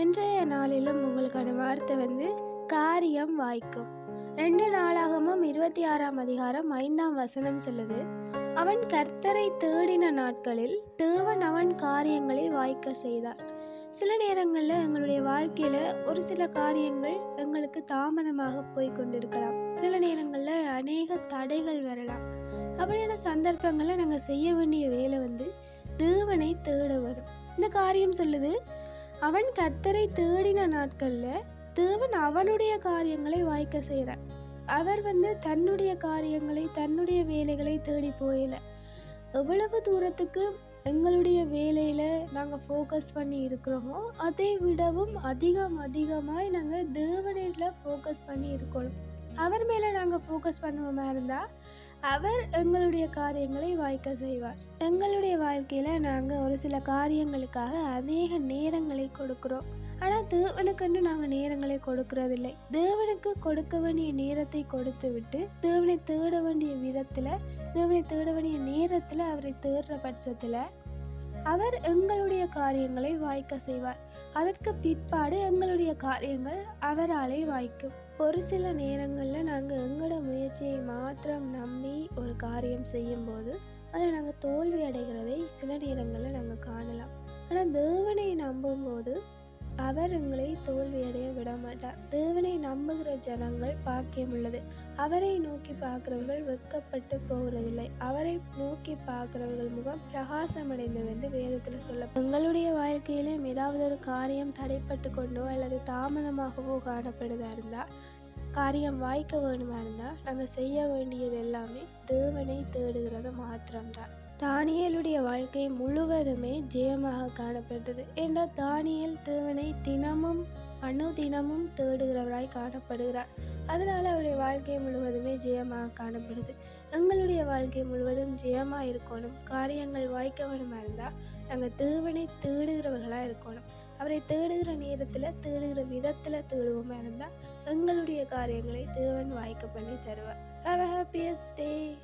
இன்றைய நாளிலும் உங்களுக்கான வார்த்தை வந்து காரியம் வாய்க்கும். ரெண்டு நாளாகமும் இருபத்தி ஆறாம் அதிகாரம் ஐந்தாம் வசனம் சொல்லுது. அவன் கர்த்தரை தேடின நாட்களில் தேவன் அவன் காரியங்களை வாய்க்க செய்தார். சில நேரங்களில் எங்களுடைய வாழ்க்கையில் ஒரு சில காரியங்கள் எங்களுக்கு தாமதமாக போய் கொண்டிருக்கலாம். சில நேரங்களில் அநேக தடைகள் வரலாம். அப்படியான சந்தர்ப்பங்களில் நாங்கள் செய்ய வேண்டிய வேலை வந்து தேவனை தேட வரும். இந்த காரியம் சொல்லுது அவன் கர்த்தரை தேடின நாட்களில் தேவன் அவனுடைய காரியங்களை வாய்க்க செய்கிறான் அவர் வந்து தன்னுடைய காரியங்களை தன்னுடைய வேலைகளை தேடி போயில. எவ்வளவு தூரத்துக்கு எங்களுடைய வேலையில் நாங்கள் ஃபோக்கஸ் பண்ணி இருக்கிறோமோ அதை விடவும் அதிகம் அதிகமாக நாங்கள் தேவனில் ஃபோக்கஸ் பண்ணி இருக்கணும் அவர் மேலே நாங்கள் ஃபோக்கஸ் பண்ணுவோமா இருந்தால் அவர் எங்களுடைய காரியங்களை வாய்க்க செய்வார். எங்களுடைய வாழ்க்கையில் நாங்கள் ஒரு சில காரியங்களுக்காக அநேக நேரங்களை கொடுக்குறோம். ஆனால் தேவனுக்குன்னு நாங்கள் நேரங்களை கொடுக்கறதில்லை. தேவனுக்கு கொடுக்க வேண்டிய நேரத்தை கொடுத்து விட்டு தேவனை தேட வேண்டிய விதத்தில் தேவனை தேட வேண்டிய நேரத்தில் அவரை தேடுற பட்சத்தில் அவர் எங்களுடைய காரியங்களை வாய்க்க செய்வார். அதற்கு பிற்பாடு எங்களுடைய காரியங்கள் அவராலே வாய்க்கும். ஒரு சில நேரங்களில் நாங்கள் எங்களோட முயற்சியை மாத்திரம் நம்பி ஒரு காரியம் செய்யும்போது அதில் நாங்கள் தோல்வி அடைகிறதை சில நேரங்களில் நாங்கள் காணலாம். ஆனால் தேவனை நம்பும்போது அவர் எங்களை தோல்வியடைய விடமாட்டார். தேவனை நம்புகிற ஜனங்கள் பாக்கியம் உள்ளது அவரை நோக்கி பார்க்கிறவர்கள் வெட்கப்பட்டு போகிறதில்லை. அவரை நோக்கி பார்க்கிறவர்கள் முகம் பிரகாசமடைந்தது என்று வேதத்தில் சொல்ல எங்களுடைய வாழ்க்கையிலும் ஏதாவது ஒரு காரியம் தடைப்பட்டு கொண்டோ அல்லது தாமதமாகவோ காணப்படுதா இருந்தால் காரியம் வாய்க்க வேணுமா இருந்தால் நாங்கள் செய்ய வேண்டியது எல்லாமே தேவனை தேடுகிறது மாத்திரம்தான். தானியலுடைய வாழ்க்கை முழுவதுமே ஜெயமாக காணப்பட்டது என்றால் தானியல் தேவனை தினமும் அணுதினமும் தேடுகிறவராய் காணப்படுகிறார். அதனால் அவருடைய வாழ்க்கை முழுவதுமே ஜெயமாக காணப்படுது. எங்களுடைய வாழ்க்கை முழுவதும் ஜெயமாக இருக்கணும். காரியங்கள் வாய்க்கவனுமா இருந்தால் நாங்கள் தேவனை தேடுகிறவர்களாக இருக்கணும். அவரை தேடுகிற நேரத்தில் தேடுகிற விதத்தில் தேடுவோமா இருந்தால் எங்களுடைய காரியங்களை தேவன் வாய்க்க பண்ணி தருவார் ஹாவ் ஹாப்பியஸ்ட் டே